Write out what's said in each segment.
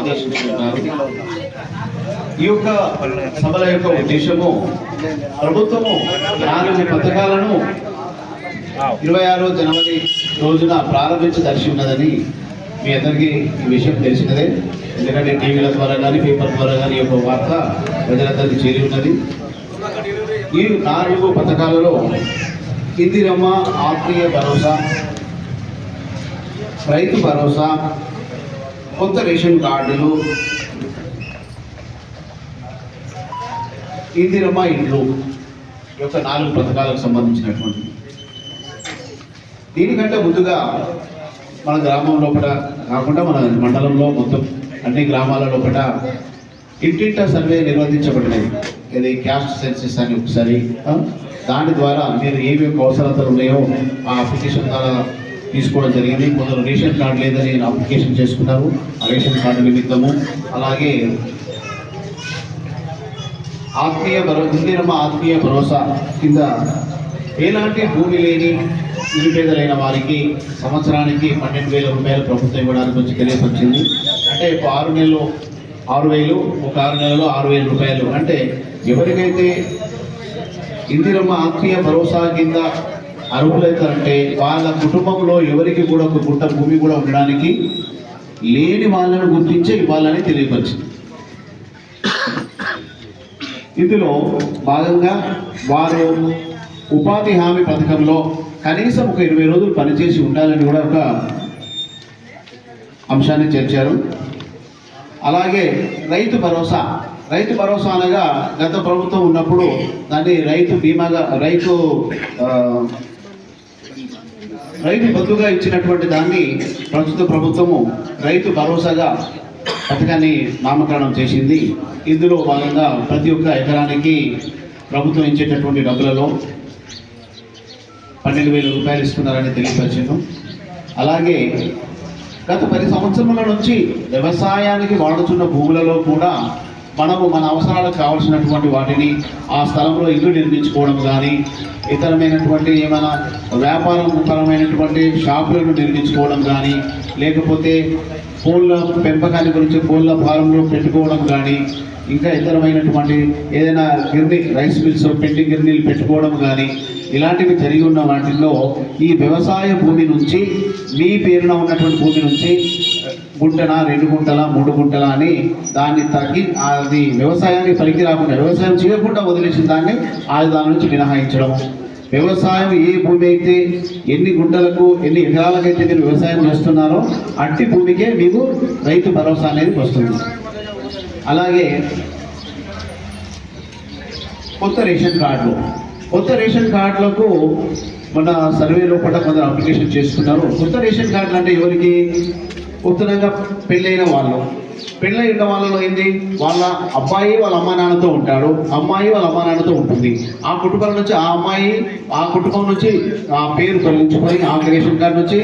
ఆదేశించుకున్నారు ఈ యొక్క సభల యొక్క ఉద్దేశము ప్రభుత్వము నాలుగు పథకాలను ఇరవై ఆరో జనవరి రోజున ప్రారంభించదలిచి ఉన్నదని మీ అందరికీ ఈ విషయం తెలిసినదే. ఎందుకంటే టీవీల ద్వారా కానీ పేపర్ ద్వారా కానీ ఈ యొక్క వార్త ప్రజలందరికీ చేరి ఉన్నది. ఈ నాలుగు పథకాలలో ఇందిరమ్మ ఆత్మీయ భరోసా రైతు భరోసా కొత్త రేషన్ కార్డులు. ఇందిరమ్మ ఇండ్లు యొక్క నాలుగు పథకాలకు సంబంధించినటువంటి. దీనికంటే ముందుగా మన గ్రామం లోపల కాకుండా మన మండలంలో మొత్తం అన్ని గ్రామాల లోపల ఇంటింట సర్వే నిర్వహించబడినది. ఇది క్యాస్ట్ సెన్సెస్ అని ఒకసారి దాని ద్వారా మీరు ఏమేమి అవసరతలు ఉన్నాయో ఆ అప్లికేషన్ ద్వారా తీసుకోవడం జరిగింది. కొందరు రేషన్ కార్డు లేదని అప్లికేషన్ చేసుకున్నారు. ఆ రేషన్ కార్డు నిమిత్తము అలాగే ఆత్మీయ భరో ఇందిరమ్మ ఆత్మీయ భరోసా కింద ఎలాంటి భూమి లేని నిరుపేదలైన వారికి సంవత్సరానికి పన్నెండు వేల రూపాయలు ప్రభుత్వం ఇవ్వడానికి వచ్చి తెలియపరిచింది. అంటే ఒక ఆరు నెలలు ఆరు వేలు ఒక ఆరు నెలలో ఆరు వేల రూపాయలు. అంటే ఎవరికైతే ఇందిరమ్మ ఆత్మీయ భరోసా కింద అర్హులైతారంటే వాళ్ళ కుటుంబంలో ఎవరికి కూడా ఒక గుట్ట భూమి కూడా ఉండడానికి లేని వాళ్ళను గుర్తించే ఇవ్వాలని తెలియపరిచింది. ఇందులో భాగంగా వారు ఉపాధి హామీ పథకంలో కనీసం ఒక ఇరవై రోజులు పనిచేసి ఉండాలని కూడా ఒక అంశాన్ని చేర్చారు. అలాగే రైతు భరోసా రైతు భరోసా అనగా గత ప్రభుత్వం ఉన్నప్పుడు దాన్ని రైతు బీమాగా రైతు రైతు బదులుగా ఇచ్చినటువంటి దాన్ని ప్రస్తుత ప్రభుత్వము రైతు భరోసాగా పథకాన్ని నామకరణం చేసింది. ఇందులో భాగంగా ప్రతి ఒక్క ఎకరానికి ప్రభుత్వం ఇచ్చేటటువంటి డబ్బులలో పన్నెండు వేల రూపాయలు ఇస్తున్నారని తెలియపరిచాను అలాగే గత పది సంవత్సరముల నుంచి వ్యవసాయానికి వాడుతున్న భూములలో కూడా మనము మన అవసరాలకు కావాల్సినటువంటి వాటిని ఆ స్థలంలో ఇల్లు నిర్మించుకోవడం కానీ ఇతరమైనటువంటి ఏమైనా వ్యాపారం పరమైనటువంటి షాపులను నిర్మించుకోవడం కానీ లేకపోతే కోళ్ళ పెంపకాన్ని గురించి కోళ్ళ ఫారంలో పెట్టుకోవడం కానీ ఇంకా ఇతరమైనటువంటి ఏదైనా గిర్ని రైస్ మిల్స్ పిండి గిర్నీలు పెట్టుకోవడం కానీ ఇలాంటివి జరిగి ఉన్న వాటిల్లో ఈ వ్యవసాయ భూమి నుంచి మీ పేరున ఉన్నటువంటి భూమి నుంచి గుంటన రెండు గుంటల మూడు గుంటల అని దాన్ని తగ్గి అది వ్యవసాయానికి పనికి రాకుండా వ్యవసాయం చేయకుండా వదిలేసిన దాన్ని అది దాని నుంచి మినహాయించడం. వ్యవసాయం ఏ భూమి అయితే ఎన్ని గుంటలకు ఎన్ని ఎకరాలకైతే మీరు వ్యవసాయం చేస్తున్నారో అట్టి భూమికే మీకు రైతు భరోసా అనేది వస్తుంది. అలాగే కొత్త రేషన్ కార్డులు. కొత్త రేషన్ కార్డులకు మన సర్వే లోపల కొందరు అప్లికేషన్ చేసుకున్నారు కొత్త రేషన్ కార్డులు అంటే ఎవరికి? ఉత్తరంగా పెళ్ళైన వాళ్ళు. పెళ్ళైన వాళ్ళలో ఏంటి వాళ్ళ అబ్బాయి వాళ్ళ అమ్మా నాన్నతో ఉంటాడు. అమ్మాయి వాళ్ళ అమ్మా నాన్నతో ఉంటుంది. ఆ కుటుంబం నుంచి ఆ అమ్మాయి ఆ కుటుంబం నుంచి ఆ పేరు తొలగించుకొని ఆ రేషన్ కార్డు నుంచి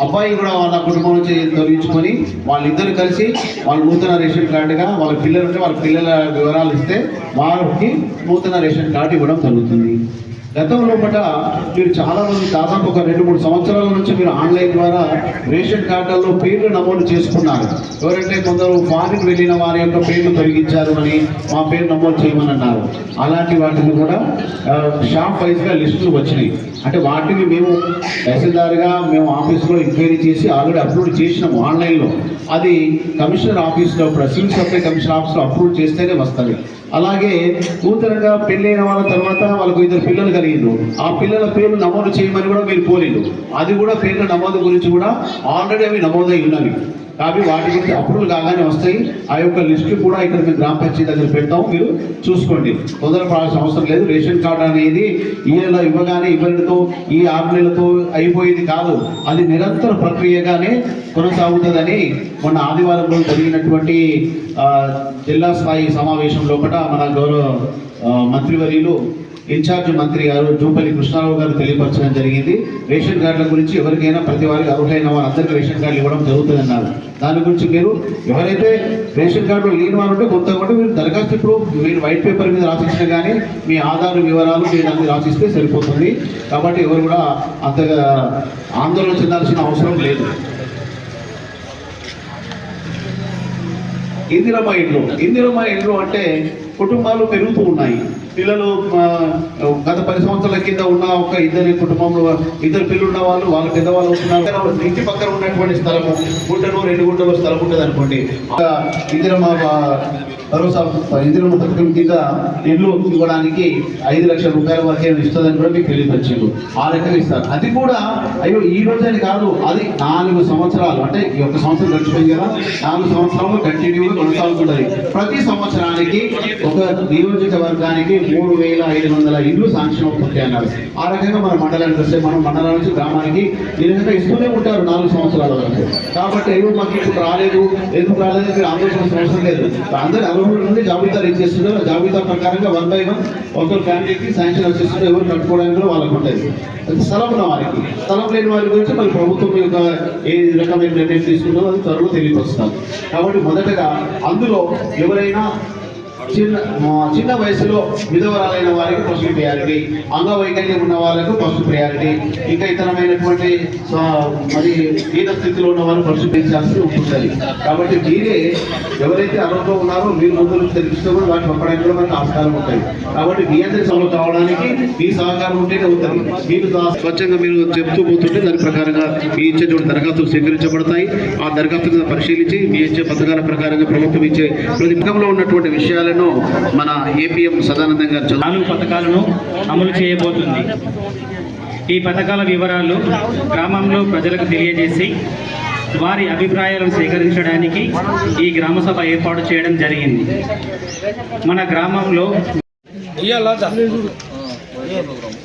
అబ్బాయి కూడా వాళ్ళ కుటుంబం నుంచి తొలగించుకొని వాళ్ళిద్దరు కలిసి వాళ్ళ నూతన రేషన్ కార్డుగా వాళ్ళ పిల్లలు ఉంటే వాళ్ళ పిల్లల వివరాలు ఇస్తే వారికి నూతన రేషన్ కార్డు ఇవ్వడం జరుగుతుంది. గతంలో పట మీరు చాలా మంది దాదాపు ఒక రెండు మూడు సంవత్సరాల నుంచి మీరు ఆన్లైన్ ద్వారా రేషన్ కార్డుల్లో పేర్లు నమోదు చేసుకున్నారు. ఎవరంటే కొందరు ఫారిన్ వెళ్ళిన వారి యొక్క పేర్లు తొలగించారు అని మా పేరు నమోదు చేయమని అన్నారు అలాంటి వాటిని కూడా షాప్ వైజ్గా లిస్టులు వచ్చినాయి. అంటే వాటిని మేము తహసీల్దార్గా మేము ఆఫీస్లో ఎంక్వైరీ చేసి ఆల్రెడీ అప్లోడ్ చేసినాము ఆన్లైన్లో. అది కమిషనర్ ఆఫీస్లో సివిల్ సప్లై కమిషనర్ ఆఫీస్లో అప్రూవ్ చేస్తేనే వస్తుంది. అలాగే నూతనంగా పెళ్ళైన వాళ్ళ తర్వాత వాళ్ళకు ఇద్దరు పిల్లలు కలిగిండ్రు. ఆ పిల్లల పేర్లు నమోదు చేయమని కూడా మీరు పోలేదు అది కూడా పేర్ల నమోదు గురించి కూడా ఆల్రెడీ అవి నమోదై ఉన్నవి. కాబట్టి వాటి గురించి అప్రూవల్ కాగానే వస్తాయి. ఆ యొక్క లిస్టు కూడా ఇక్కడ మేము గ్రామ పంచాయతీ దగ్గర పెడతాం మీరు చూసుకోండి. తొందరపడాల్సిన అవసరం లేదు. రేషన్ కార్డు అనేది ఈ నెల ఇవ్వగానే ఇవ్వడంతో ఈ ఆరు నెలలతో అయిపోయేది కాదు. అది నిరంతర ప్రక్రియగానే కొనసాగుతుందని మొన్న ఆదివారం రోజు జరిగినటువంటి జిల్లా స్థాయి సమావేశం లోపల మన గౌరవ మంత్రివర్యులు ఇన్ఛార్జ్ మంత్రి గారు జూపల్లి కృష్ణారావు గారు తెలియపరచడం జరిగింది. రేషన్ కార్డుల గురించి ఎవరికైనా ప్రతి వారికి అర్హులైన వారందరికీ రేషన్ కార్డులు ఇవ్వడం జరుగుతుందన్నారు. దాని గురించి మీరు ఎవరైతే రేషన్ కార్డు లేని వారు ఉంటే కొత్తగా ఉంటే మీరు దరఖాస్తు ఇప్పుడు మీరు వైట్ పేపర్ మీద రాసిస్తే కానీ మీ ఆధార్ వివరాలు మీరు అన్ని రాసిస్తే సరిపోతుంది. కాబట్టి ఎవరు కూడా అంతగా ఆందోళన చెందాల్సిన అవసరం లేదు. ఇందిరమ్మ ఇండ్లు. ఇందిరమ్మ ఇండ్లు అంటే కుటుంబాలు పెరుగుతూ ఉన్నాయి. పిల్లలు గత పది సంవత్సరాల కింద ఉన్న ఒక ఇద్దరి కుటుంబంలో ఇద్దరు పిల్లలు ఉన్న వాళ్ళు వాళ్ళు పెద్దవాళ్ళు అవుతున్నారు ఇంటి పక్కన ఉన్నటువంటి స్థలము గుంటను రెండు గుంటలు స్థలం ఉంటుంది అనుకోండి ఆ ఇందిరమ్మ భరోసా నిధులను పథకం కింద ఇల్లు ఇవ్వడానికి ఐదు లక్షల రూపాయల వరకే ఇస్తుందని కూడా మీకు తెలియపరిచిండు. ఆ రకంగా ఇస్తారు. అది కూడా అయ్యో ఈ రోజని కాదు అది నాలుగు సంవత్సరాలు. అంటే ఈ ఒక సంవత్సరం గడిచిపోయింది కదా నాలుగు సంవత్సరాలు కంటిన్యూగా కొనసాగుతుంటుంది. ప్రతి సంవత్సరానికి ఒక నియోజకవర్గానికి మూడు వేల ఐదు వందల ఇల్లు శాంక్షన్ అవుతుంది అన్నారు. ఆ రకంగా మన మండలానికి వస్తే మనం మండలం నుంచి గ్రామానికి ఈ రకంగా ఇస్తూనే ఉంటారు నాలుగు సంవత్సరాల వరకు. కాబట్టి అయ్యో మాకు ఇప్పుడు రాలేదు ఎందుకు రాలేదు మీరు ఆందోళన అవసరం లేదు. అందరూ నుండి జాబితా రీచ్ చేస్తుందో జాబితా ప్రకారంగా వన్ బై వన్ ఒక్కొక్క ఫ్యామిలీకి శాంక్షన్ వచ్చేస్తుందో. ఎవరు కట్టుకోవడానికి వాళ్ళకు ఉంటుంది అది స్థలం ఉన్న వారికి. స్థలం లేని వారి గురించి మరి ప్రభుత్వం యొక్క ఏ రకమైన నిర్ణయం తీసుకుందో అది త్వరలో తెలియపరుస్తారు కాబట్టి మొదటగా అందులో ఎవరైనా చిన్న చిన్న వయసులో విధవరాలైన వారికి ఫస్ట్ ప్రయారిటీ అంగవైకల్యం ఉన్న వాళ్ళకు ఫస్ట్ ప్రయారిటీ ఇంకా ఇతరమైనటువంటి మరి హీన స్థితిలో ఉన్న వారు ఫస్ట్ పెంచాల్సి ఉంటుంది. కాబట్టి మీరే ఎవరైతే అర్హతలో ఉన్నారో మీరు ముందు తెలుసుకొని వాటి పంపడానికి కూడా మనకు ఆస్కారం ఉంటాయి. కాబట్టి మీ అందరి సమలు కావడానికి మీ సహకారం ఉంటేనే ఉంటుంది. మీరు స్వచ్ఛంగా మీరు చెప్తూ పోతుంటే దాని ప్రకారంగా మీ ఇచ్చేటువంటి దరఖాస్తులు స్వీకరించబడతాయి. ఆ దరఖాస్తులను పరిశీలించి మీ ఇచ్చే పథకాల ప్రకారంగా ప్రభుత్వం ఇచ్చే ప్రతి ఉన్నటువంటి విషయాలు విషయాలను మన ఏపీఎం సదానందం గారు నాలుగు పథకాలను అమలు చేయబోతుంది. ఈ పథకాల వివరాలు గ్రామంలో ప్రజలకు తెలియజేసి వారి అభిప్రాయాలను సేకరించడానికి ఈ గ్రామ సభ ఏర్పాటు చేయడం జరిగింది. మన గ్రామంలో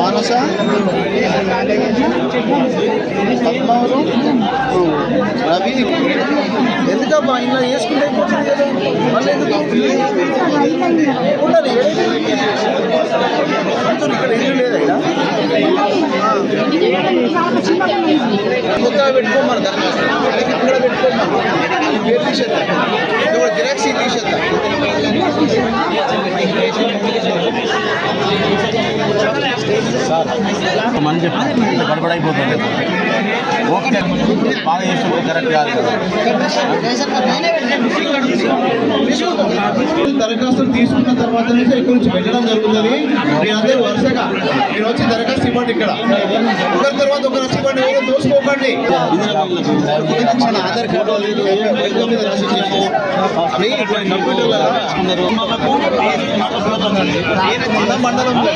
మానస పద్మావరం రవి. ఎందుకబ్బా ఇలా వేసుకుంటే అయిపోతుంది కదా మళ్ళీ ఎందుకు? ఉండాలి. ఇక్కడ ఇల్లు లేదా కొత్తగా పెట్టుకోమని దరఖాస్తు ఇక్కడ పెట్టుకోమని పేరు తీసేద్దాం. ఇక్కడ జిరాక్స్ తీసేద్దాం. మని చెప్పి గడబడైపోతుంది. ఓకే. బాగా చేస్తుంటే కరెక్ట్ కాదు దరఖాస్తులు తీసుకున్న తర్వాత నుంచి ఇక్కడ నుంచి వెళ్ళడం జరుగుతుంది. మీరందరూ వరుసగా. మీరు వచ్చి దరఖాస్తు ఇవ్వండి ఇక్కడ. ఒకరి తర్వాత ఒకరు వచ్చి ఇవ్వండి. ఎవరు దోసుకోకండి. మన ఆధార్ కార్డు లేదు. మీద రాసి ఇచ్చేసి. అవి కంప్యూటర్లో రాసుకున్నారు. మన మండలంలో